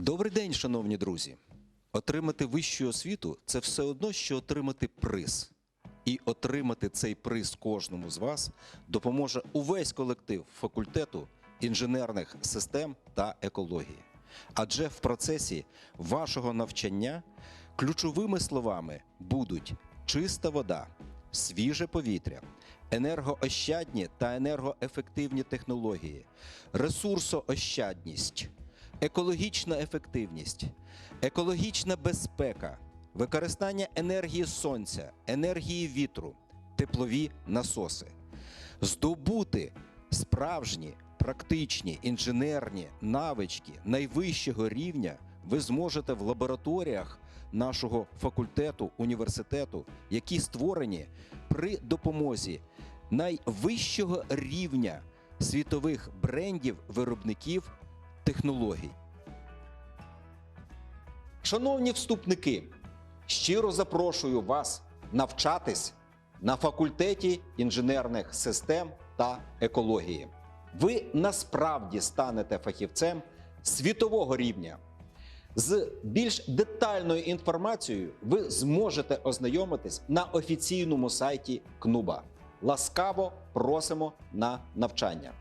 Добрий день, шановні друзі. Отримати вищу освіту це все одно, що отримати приз. І отримати цей приз кожному з вас допоможе увесь колектив факультету інженерних систем та екології. Адже в процесі вашого навчання ключовими словами будуть чиста вода, свіже повітря, енергоощадні та енергоефективні технології, ресурсоощадність, екологічна ефективність, екологічна безпека, використання енергії сонця, енергії вітру, теплові насоси, здобути справжні практичні інженерні навички найвищого рівня ви зможете в лабораторіях нашого факультету університету, які створені при допомозі найвищого рівня світових брендів виробників технологій. Шановні вступники, щиро запрошую вас навчатись на факультеті інженерних систем та екології. Ви насправді станете фахівцем світового рівня. З більш детальною інформацією ви зможете ознайомитись на офіційному сайті КНУБА. Ласкаво просимо на навчання.